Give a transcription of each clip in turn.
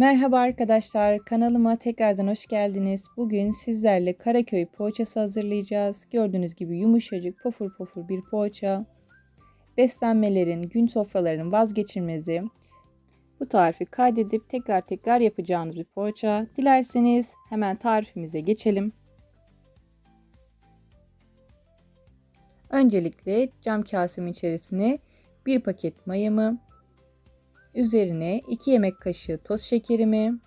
Merhaba arkadaşlar, kanalıma tekrardan hoş geldiniz. Bugün sizlerle Karaköy poğaçası hazırlayacağız. Gördüğünüz gibi yumuşacık, pofur pofur bir poğaça. Beslenmelerin, gün sofralarının vazgeçilmezi. Bu tarifi kaydedip tekrar tekrar yapacağınız bir poğaça. Dilerseniz hemen tarifimize geçelim. Öncelikle cam kasemin içerisine bir paket mayamı, Üzerine 2 yemek kaşığı toz şekerimi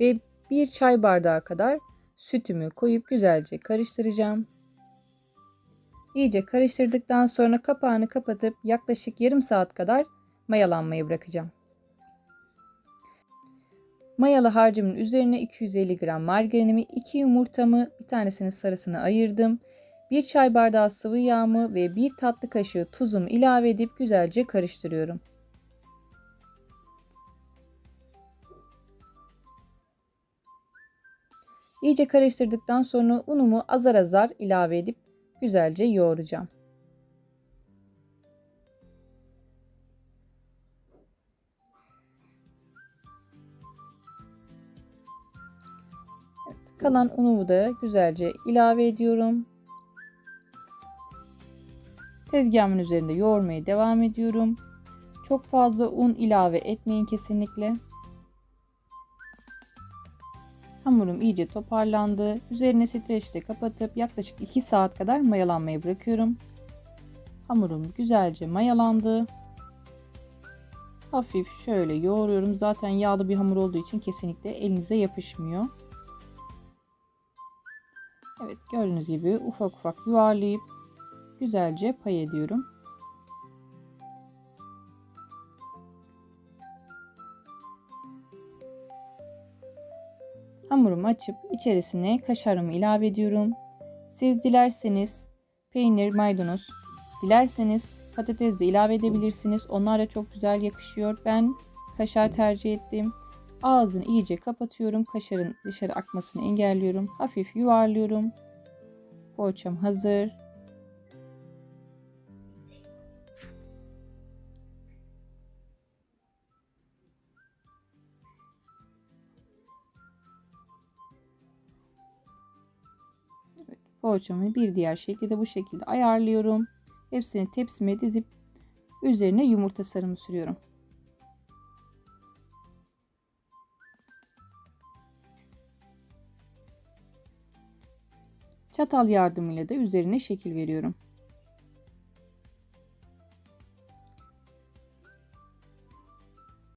ve 1 çay bardağı kadar sütümü koyup güzelce karıştıracağım. İyice karıştırdıktan sonra kapağını kapatıp yaklaşık yarım saat kadar mayalanmayı bırakacağım. Mayalı harcımın üzerine 250 gram margarinimi, 2 yumurtamı, bir tanesinin sarısını ayırdım. 1 çay bardağı sıvı yağımı ve 1 tatlı kaşığı tuzumu ilave edip güzelce karıştırıyorum. İyice karıştırdıktan sonra unumu azar azar ilave edip güzelce yoğuracağım. Evet, kalan unumu da güzelce ilave ediyorum. Tezgahımın üzerinde yoğurmaya devam ediyorum. Çok fazla un ilave etmeyin kesinlikle. Hamurum iyice toparlandı. Üzerine streçle kapatıp yaklaşık 2 saat kadar mayalanmaya bırakıyorum. Hamurum güzelce mayalandı. Hafif şöyle yoğuruyorum. Zaten yağlı bir hamur olduğu için kesinlikle elinize yapışmıyor. Evet gördüğünüz gibi ufak ufak yuvarlayıp güzelce pay ediyorum. Hamurumu açıp içerisine kaşarımı ilave ediyorum. Siz dilerseniz peynir, maydanoz, dilerseniz patates de ilave edebilirsiniz. Onlar da çok güzel yakışıyor. Ben kaşar tercih ettim. Ağzını iyice kapatıyorum. Kaşarın dışarı akmasını engelliyorum. Hafif yuvarlıyorum. Poğaçam hazır. Poğaçamı bir diğer şekilde bu şekilde ayarlıyorum. Hepsini tepsime dizip üzerine yumurta sarımı sürüyorum. Çatal yardımıyla da üzerine şekil veriyorum.